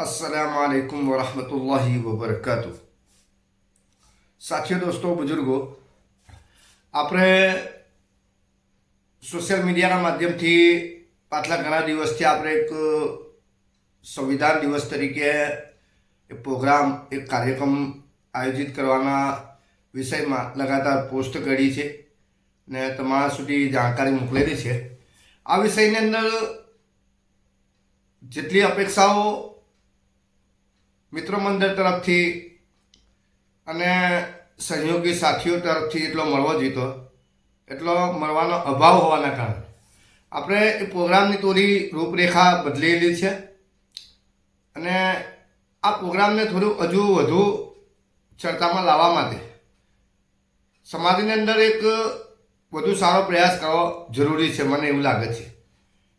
અસલામ આલેકુમ વરહમતુલ્લાહી વબરકાતુ સાથીઓ દોસ્તો બુઝુર્ગો આપણે સોશિયલ મીડિયાના માધ્યમથી પાછલા ઘણા દિવસથી આપણે એક સંવિધાન દિવસ તરીકે એક પ્રોગ્રામ એક કાર્યક્રમ આયોજિત કરવાના વિષયમાં લગાતાર પોસ્ટ કરી છે ને તમારા સુધી જાણકારી મોકલેલી છે આ વિષયની અંદર જેટલી અપેક્ષાઓ મિત્ર મંડળ તરફથી અને સહયોગી સાથીઓ તરફથી એટલો મળવો જોઈતો એટલો મળવાનો અભાવ હોવાના કારણે. આપણે એ પ્રોગ્રામની થોડી રૂપરેખા બદલેલી છે અને આ પ્રોગ્રામને થોડું હજુ વધુ ચર્ચામાં લાવવા માટે સમાજની અંદર એક વધુ સારો પ્રયાસ કરવો જરૂરી છે, મને એવું લાગે છે.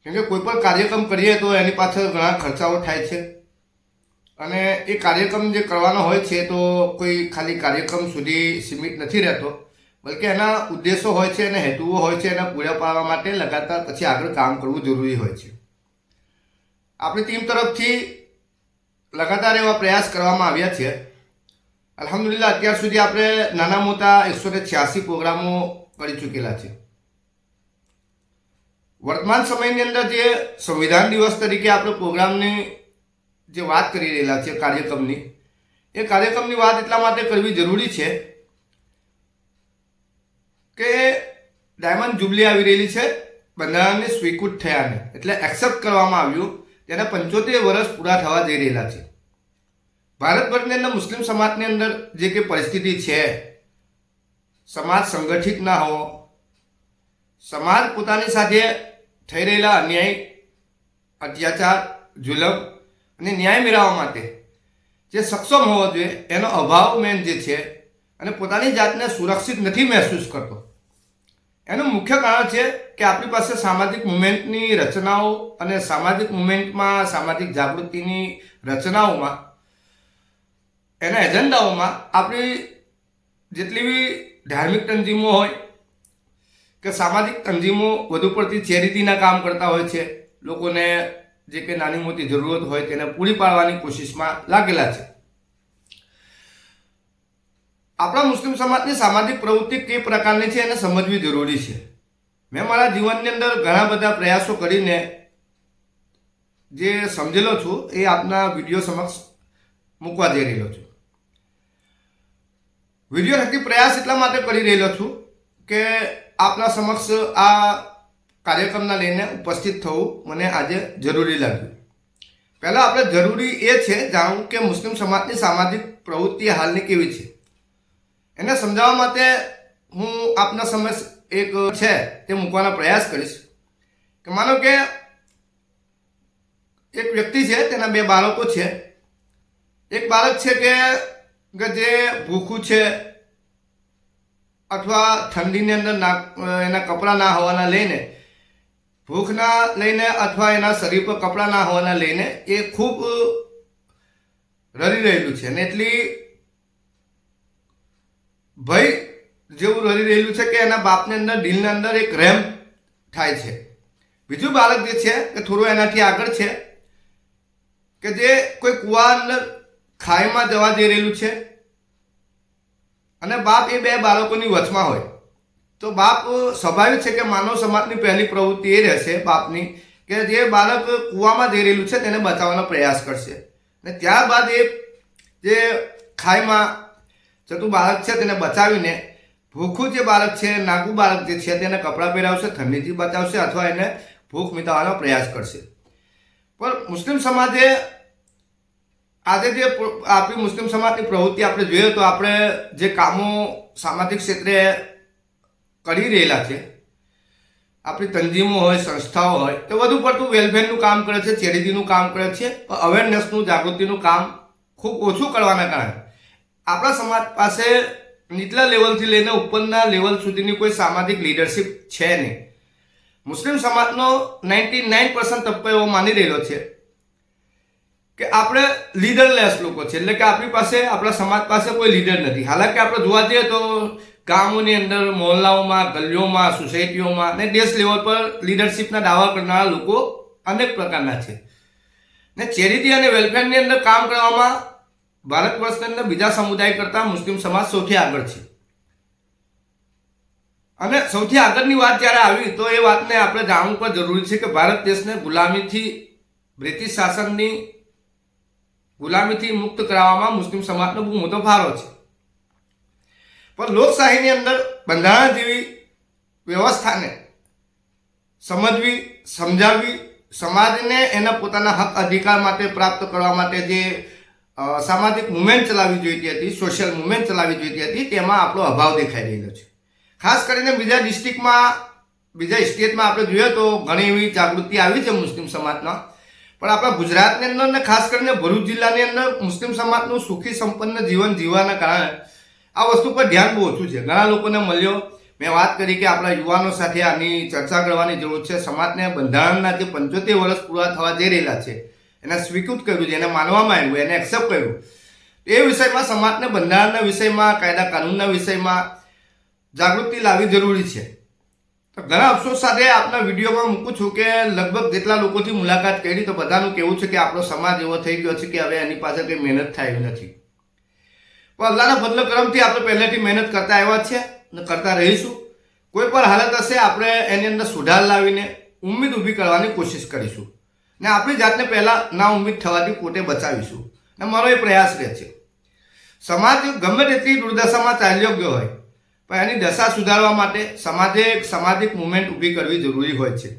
કેમ કે કોઈ પણ કાર્યક્રમ કરીએ તો એની પાછળ ઘણા ખર્ચાઓ થાય છે. અને એ કાર્યક્રમ જે કરવાનો હોય છે, તો કોઈ ખાલી કાર્યક્રમ સુધી સીમિત નથી રહેતો, બલકે એના ઉદ્દેશો હોય છે અને હેતુઓ હોય છે એના પૂરા પાડવા માટે લગાતાર પછી આગળ કામ કરવું જરૂરી હોય છે. આપણી ટીમ તરફથી લગાતાર એવા પ્રયાસ કરવામાં આવ્યા છે. અલહમદુલિલ્લાહ, અત્યાર સુધી આપણે નાના મોટા એકસો ને છ્યાસી પ્રોગ્રામો કરી ચૂકેલા છે. વર્તમાન સમયની અંદર જે સંવિધાન દિવસ તરીકે આપણે પ્રોગ્રામની જે વાત કરી રહેલા છે કાર્યક્રમની, એ કાર્યક્રમની વાત એટલા માટે કરવી જરૂરી છે કે ડાયમંડ જુબલી આવી રહેલી છે, બંધારણને સ્વીકૃત થયાને, એટલે એક્સેપ્ટ કરવામાં આવ્યું તેના પંચોતેર વર્ષ પૂરા થવા જઈ રહેલા છે. ભારતભરની અંદર મુસ્લિમ સમાજની અંદર જે કે પરિસ્થિતિ છે, સમાજ સંગઠિત ના હોવો સમાજ પોતાની સાથે થઈ રહેલા અન્યાય, અત્યાચાર, જુલમ અને ન્યાય મેળવવા માટે. જે સક્ષમ હોવો જોઈએ, એનો અભાવ મેન જે છે, અને પોતાની જાતને સુરક્ષિત નથી મહેસૂસ કરતો. એનું મુખ્ય કારણ છે કે આપણી પાસે સામાજિક મુમેન્ટની રચનાઓ અને સામાજિક મુમેન્ટમાં સામાજિક જાગૃતિની રચનાઓમાં, એના એજન્ડાઓમાં આપણી જેટલી બી ધાર્મિક તંજીમો હોય, કે સામાજિક તંજીમો વધુ પડતી ચેરિટીના કામ કરતા હોય છે, લોકોને જે કે નાની મોટી જરૂરત હોય તેને પૂરી પાડવાની કોશિશમાં લાગેલા છે. આપણા મુસ્લિમ સમાજની સામાજિક પ્રવૃત્તિ કઈ પ્રકારની છે એને સમજવી જરૂરી છે. મેં મારા જીવનની અંદર ઘણા બધા પ્રયાસો કરીને જે સમજેલો છું એ આપના વીડિયો સમક્ષ મૂકવા જઈ રહેલો છું. વીડિયો થકી પ્રયાસ એટલા માટે કરી રહેલો છું કે આપના સમક્ષ આ કાર્યક્રમના લઈને ઉપસ્થિત થવું મને આજે જરૂરી લાગ્યું. પહેલાં આપણે જરૂરી એ છે, જાણવું કે મુસ્લિમ સમાજની સામાજિક પ્રવૃત્તિ હાલની કેવી છે. એને સમજાવવા માટે હું આપના સમક્ષ એક છે, તે મૂકવાનો પ્રયાસ કરીશ. કે માનો કે એક વ્યક્તિ છે, તેના બે બાળકો છે. એક બાળક છે કે જે ભૂખું છે અથવા ઠંડીની અંદર ના એના કપડાં ના હોવાના લઈને ભૂખના લઈને અથવા એના શરીર પર કપડાં ના હોવાના લઈને એ ખૂબ રડી રહેલું છે. અને એટલી ભય જેવું રડી રહેલું છે કે એના બાપની અંદર, દિલની અંદર એક રેમ થાય છે. બીજું બાળક જે છે કે થોડું એનાથી આગળ છે કે જે કોઈ કુવા અંદર ખાઈમાં જવા જઈ રહેલું છે. અને બાપ એ બે બાળકોની વચમાં હોય. તો બાપ સ્વાભાવિક છે કે માનવ સમાજની પહેલી પ્રવૃત્તિ એ રહેશે બાપની કે જે બાળક કૂવામાં જઈ રહેલું છે તેને બચાવવાનો પ્રયાસ કરશે. અને ત્યારબાદ એ જે ખાઈમાં જતું બાળક છે તેને બચાવીને ભૂખું જે બાળક છે, નાગું બાળક જે છે તેને કપડાં પહેરાવશે, ઠંડીથી બચાવશે અથવા એને ભૂખ મિટાવવાનો પ્રયાસ કરશે. પણ મુસ્લિમ સમાજે આજે જે આપણી મુસ્લિમ સમાજની પ્રવૃત્તિ આપણે જોઈએ તો આપણે જે કામો સામાજિક ક્ષેત્રે કરી રહેલા છે. આપણી તંજીમો હોય, સંસ્થાઓ હોય એ વધુ પડતું વેલફેરનું કામ કરે છે ચેરિટીનું કામ કરે છે. અવેરનેસનું જાગૃતિનું કામ ખૂબ ઓછું કરવાના કારણે. આપણા સમાજ પાસે નીચલા લેવલથી લઈને ઉપરના લેવલ સુધીની કોઈ સામાજિક લીડરશિપ છે નહીં. મુસ્લિમ સમાજનો નાઇન્ટી નાઇન પર્સન્ટ તબક્કો એવો માની રહેલો છે કે આપણે લીડરલેસ લોકો છે. એટલે કે આપણી પાસે, આપણા સમાજ પાસે કોઈ લીડર નથી. હાલાકી આપણે જોવા જઈએ તો ગામોની અંદર, મોહલ્લાઓમાં, ગલીઓમાં, સોસાયટીઓમાં અને દેશ લેવલ પર લીડરશિપના દાવા કરનારા લોકો અનેક પ્રકારના છે. ને ચેરિટી અને વેલફેરની અંદર કામ કરવામાં ભારત વર્ષની અંદર બીજા સમુદાય કરતાં મુસ્લિમ સમાજ સૌથી આગળ છે. અને સૌથી આગળની વાત જ્યારે આવી તો એ વાતને આપણે જાણવું પણ જરૂરી છે કે ભારત દેશને ગુલામીથી, બ્રિટિશ શાસનની ગુલામીથી મુક્ત કરાવવામાં મુસ્લિમ સમાજનો બહુ મોટો ફાળો છે. પણ લોકશાહીની અંદર બંધારણ જેવી વ્યવસ્થાને સમજવી, સમજાવવી, સમાજને એના પોતાના હક અધિકાર માટે પ્રાપ્ત કરવા માટે જે સામાજિક મુવમેન્ટ ચલાવવી જોઈતી હતી, સોશિયલ મુવમેન્ટ ચલાવવી જોઈતી હતી, તેમાં આપણો અભાવ દેખાઈ રહેલો છે. ખાસ કરીને બીજા ડિસ્ટ્રિક્ટમાં, બીજા સ્ટેટમાં આપણે જોઈએ તો ઘણી એવી જાગૃતિ આવી છે મુસ્લિમ સમાજમાં. પણ આપણા ગુજરાતની અંદર ને ખાસ કરીને ભરૂચ જિલ્લાની અંદર મુસ્લિમ સમાજનું સુખી સંપન્ન જીવન જીવવાના કારણે આ વસ્તુ પર ધ્યાન બહુ ઓછું છે. ઘણા લોકોને મળ્યો, મેં વાત કરી કે આપણા યુવાનો સાથે આની ચર્ચા કરવાની જરૂર છે. સમાજને બંધારણના જે પંચોતેર વર્ષ પૂરા થવા જઈ રહેલા છે, એને સ્વીકૃત કર્યું છે, એને માનવામાં આવ્યું, એને એક્સેપ્ટ કર્યું. એ વિષયમાં સમાજને બંધારણના વિષયમાં, કાયદા કાનૂનના વિષયમાં જાગૃતિ લાવવી જરૂરી છે. તો ઘણા અફસોસ સાથે આપના વિડીયોમાં મૂકું છું કે લગભગ જેટલા લોકોથી મુલાકાત કરી તો બધાનું કહેવું છે કે આપણો સમાજ એવો થઈ ગયો છે કે હવે એની પાસે કંઈ મહેનત થાય નથી. પણ અલ્લાહના ફضل કરમથી આપણે પહેલેથી મહેનત કરતા આવ્યા છીએ અને કરતા રહીશું. કોઈ પણ હાલત હશે, આપણે એની અંદર સુધાર લાવીને ઉમ્મીદ ઊભી કરવાની કોશિશ કરીશું. ને આપણી જાતને પહેલાં ના ઉમ્મીદ થવાથી પોતે બચાવીશું. ને મારો એ પ્રયાસ રહે છે. સમાજ ગમે તેટલી દુર્દશામાં ચાલ્યો ગયો હોય, પણ એની દશા સુધારવા માટે સમાજે એક સામાજિક મુવમેન્ટ ઊભી કરવી જરૂરી હોય છે.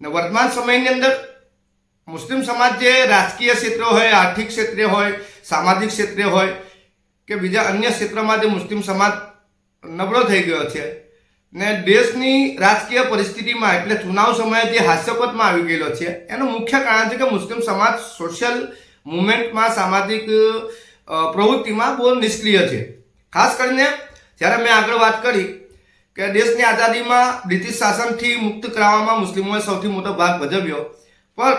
ને વર્તમાન સમયની અંદર મુસ્લિમ સમાજ જે રાજકીય ક્ષેત્ર હોય, આર્થિક ક્ષેત્રે હોય, સામાજિક ક્ષેત્રે હોય કે બીજા અન્ય ક્ષેત્રમાં જે મુસ્લિમ સમાજ નબળો થઈ ગયો છે. ને દેશની રાજકીય પરિસ્થિતિમાં એટલે ચુનાવ સમયે જે હાસ્યપદમાં આવી ગયેલો છે, એનું મુખ્ય કારણ છે કે મુસ્લિમ સમાજ સોશિયલ મુવમેન્ટમાં સામાજિક પ્રવૃત્તિમાં બહુ નિષ્ક્રિય છે. ખાસ કરીને જ્યારે મેં આગળ વાત કરી કે દેશની આઝાદીમાં બ્રિટિશ શાસનથી મુક્ત કરાવવામાં મુસ્લિમોએ સૌથી મોટો ભાગ ભજવ્યો, પણ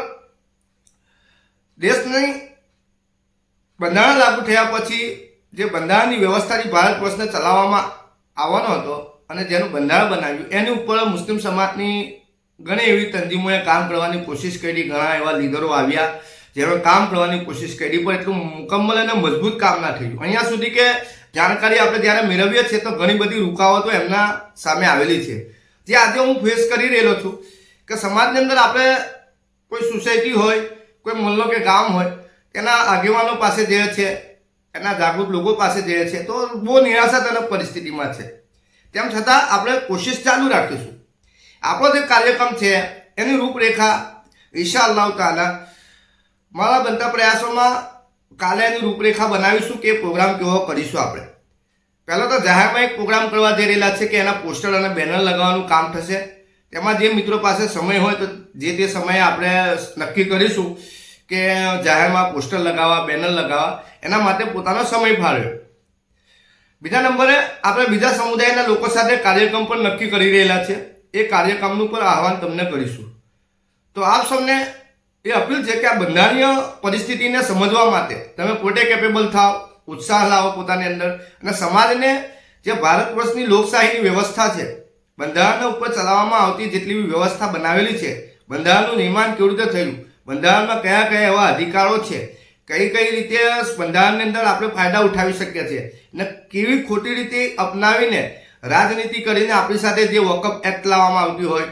દેશની બંધારણ લાગુ થયા પછી જે બંધારણની વ્યવસ્થાથી ભારત વર્ષને ચલાવવામાં આવવાનો હતો અને જેનું બંધારણ બનાવ્યું, એની ઉપર મુસ્લિમ સમાજની ઘણી એવી તંજીમોએ કામ કરવાની કોશિશ કરી, ઘણા એવા લીડરો આવ્યા જેમણે કામ કરવાની કોશિશ કરી, પણ એટલું મુકમ્મલ અને મજબૂત કામ ના થયું. અહીંયા સુધી કે જાણકારી આપણે જ્યારે મેળવીએ છીએ તો ઘણી બધી રૂકાવટો એમના સામે આવેલી છે. જે આજે હું ફેસ કરી રહેલો છું કે સમાજની અંદર આપણે કોઈ સોસાયટી હોય, કોઈ મોહલ્લો કે ગામ હોય એના આગેવાનો પાસે જે છે એના જાગૃત લોકો પાસે જઈએ છે તો બહુ નિરાશાજનક પરિસ્થિતિમાં છે. તેમ છતાં આપણે કોશિશ ચાલુ રાખીશું. આપણો જે કાર્યક્રમ છે, એની રૂપરેખા ઈશા અલ્લાહ તાલા મારા બનતા પ્રયાસોમાં કાલે એની રૂપરેખા બનાવીશું કે પ્રોગ્રામ કેવો કરીશું આપણે. પહેલાં તો જાહેરમાં એક પ્રોગ્રામ કરવા જઈ રહેલા છે કે એના પોસ્ટર અને બેનર લગાવવાનું કામ થશે. તેમાં જે મિત્રો પાસે સમય હોય તો જે તે સમયે આપણે નક્કી કરીશું કે જાહેરમાં પોસ્ટર લગાવવા, બેનર લગાવવા, એના માટે પોતાનો સમય ફાળવ્યો. બીજા નંબરે આપણે બીજા સમુદાયના લોકો સાથે કાર્યક્રમ પણ નક્કી કરી રહેલા છે. એ કાર્યક્રમનું પણ આહવાન તમને કરીશું. તો આપ સૌને એ અપીલ છે કે આ બંધારણીય પરિસ્થિતિને સમજવા માટે તમે પોતે કેપેબલ થાવ, ઉત્સાહ લાવો પોતાની અંદર અને સમાજને જે ભારત વર્ષની લોકશાહીની વ્યવસ્થા છે, બંધારણના ઉપર ચલાવવામાં આવતી જેટલી બી વ્યવસ્થા બનાવેલી છે, બંધારણનું નિર્માણ કેવી રીતે થયું બંધારણમાં કયા કયા એવા અધિકારો છે, કઈ કઈ રીતે બંધારણની અંદર આપણે ફાયદા ઉઠાવી શકીએ છીએ અને કેવી ખોટી રીતે અપનાવીને રાજનીતિ કરીને આપણી સાથે જે વોકઅપ એક્ટ લાવવામાં આવતી હોય,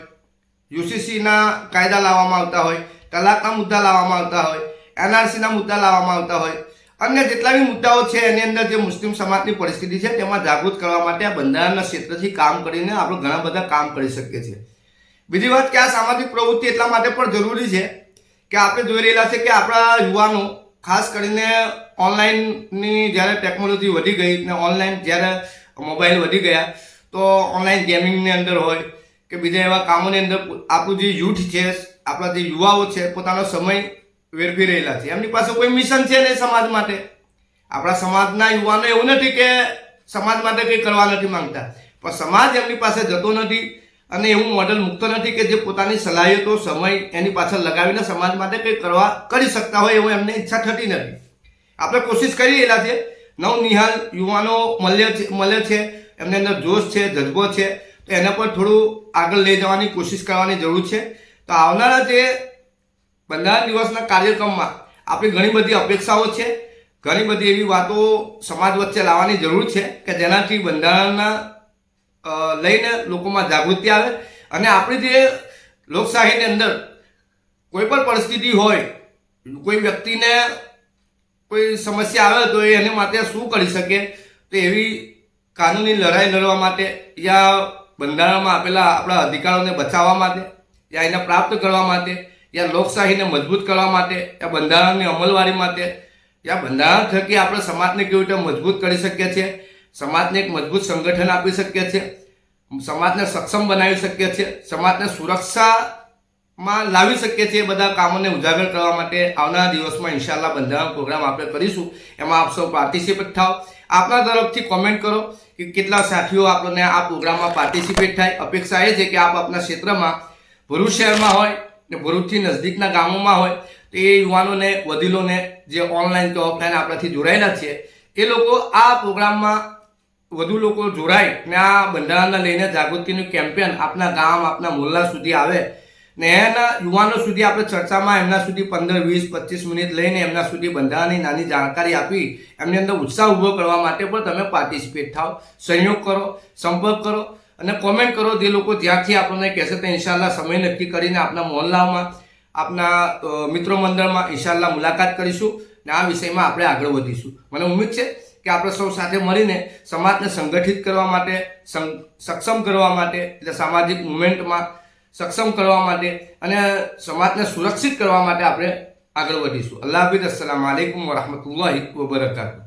યુસીસીના કાયદા લાવવામાં આવતા હોય, તલાકના મુદ્દા લાવવામાં આવતા હોય, એનઆરસીના મુદ્દા લાવવામાં આવતા હોય, અન્ય જેટલા બી મુદ્દાઓ છે એની અંદર જે મુસ્લિમ સમાજની પરિસ્થિતિ છે તેમાં જાગૃત કરવા માટે આ બંધારણના ક્ષેત્રથી કામ કરીને આપણે ઘણા બધા કામ કરી શકીએ છીએ. બીજી વાત કે આ સામાજિક પ્રવૃત્તિ એટલા માટે પણ જરૂરી છે કે આપણે જોઈ રહેલા છે કે આપણા યુવાનો, ખાસ કરીને ઓનલાઈનની જ્યારે ટેકનોલોજી વધી ગઈ ને ઓનલાઈન જ્યારે મોબાઈલ વધી ગયા, તો ઓનલાઈન ગેમિંગની અંદર હોય કે બીજા એવા કામોની અંદર આપણું જે યુથ છે, આપણા જે યુવાઓ છે, પોતાનો સમય વેરવી રહેલા છે. એમની પાસે કોઈ મિશન છે નહીં સમાજ માટે. આપણા સમાજના યુવાનો એવું નથી કે સમાજ માટે કંઈ કરવા નથી માંગતા. પણ સમાજ એમની પાસે જતો નથી. અને એવું મોડલ મુક્ત નથી કે જે પોતાની સલાહિયતો, સમય એની પાછળ લગાવીને સમાજ માટે કંઈ કરવા, કરી શકતા હોય એવું એમને ઈચ્છા થતી નથી. આપણે કોશિશ કરી રહેલા છે નવ નિહાલ યુવાનો મળે છે મળે છે, એમની અંદર જોશ છે, જજ્બો છે, તો એના પર થોડું આગળ લઈ જવાની કોશિશ કરવાની જરૂર છે. તો આવનારા જે બંધારણ દિવસના કાર્યક્રમમાં આપણી ઘણી બધી અપેક્ષાઓ છે. ઘણી બધી એવી વાતો સમાજ વચ્ચે લાવવાની જરૂર છે કે જેનાથી બંધારણના લઈને લોકોમાં જાગૃતિ આવે અને આપણી જે લોકશાહીની અંદર કોઈ પણ પરિસ્થિતિ હોય, કોઈ વ્યક્તિને કોઈ સમસ્યા આવે તો એને માટે શું કરી શકે તો એવી કાનૂની લડાઈ લડવા માટે યા બંધારણમાં આપેલા આપણા અધિકારોને બચાવવા માટે, યા એને પ્રાપ્ત કરવા માટે, યા લોકશાહીને મજબૂત કરવા માટે, યા બંધારણની અમલવારી માટે, યા બંધારણ થકી આપણે સમાજને કેવી રીતે મજબૂત કરી શકીએ છીએ સમાજને એક મજબૂત સંગઠન આપી શકીએ છીએ. સમાજને સક્ષમ બનાવી શકીએ છીએ. સમાજને સુરક્ષામાં લાવી શકીએ છીએ બધા કામોને ઉજાગર કરવા માટે આવનારા દિવસમાં ઇન્શાલ્લાહ બંધારણ પ્રોગ્રામ આપણે કરીશું. એમાં આપ સૌ પાર્ટિસિપેટ થાઓ. આપના તરફથી કોમેન્ટ કરો કે કેટલા સાથીઓ આપણને આ પ્રોગ્રામમાં પાર્ટિસિપેટ થાય. અપેક્ષા એ છે કે આપ આપના ક્ષેત્રમાં ભરૂચ શહેરમાં હોય ને ભરૂચથી નજદીકના ગામોમાં હોય, તો એ યુવાનોને, વડીલોને જે ઓનલાઈન કે ઓફલાઈન આપણાથી જોડાયેલા છે, એ લોકો આ પ્રોગ્રામમાં વધુ લોકો જોડાય ને આ બંધારણને લઈને જાગૃતિનું કેમ્પેન આપના ગામ, આપના મોહલ્લા સુધી આવે ને એના યુવાનો સુધી આપણે ચર્ચામાં એમના સુધી પંદર, વીસ, પચીસ મિનિટ લઈને એમના સુધી બંધારણની નાની જાણકારી આપી, એમની અંદર ઉત્સાહ ઊભો કરવા માટે પણ તમે પાર્ટિસિપેટ થાઓ. સહયોગ કરો, સંપર્ક કરો અને કોમેન્ટ કરો જે લોકો જ્યાંથી આપણને કહેશે તો ઇન્શાલ્લાહ સમય નક્કી કરીને આપના મોહલ્લામાં આપના મિત્રો મંડળમાં ઇન્શાલ્લાહ મુલાકાત કરીશું ને આ વિષયમાં આપણે આગળ વધીશું. મને ઉમ્મીદ છે કે આપણે સૌ સાથે મળીને સમાજને સંગઠિત કરવા માટે સક્ષમ કરવા માટે, એટલે સામાજિક મુવમેન્ટમાં સક્ષમ કરવા માટે અને સમાજને સુરક્ષિત કરવા માટે આપણે આગળ વધીશું. અલ્લાહ હાફિઝ. અસલામ વાલેકુમ વરહમતુલ્લાહ વબરકાતુહ.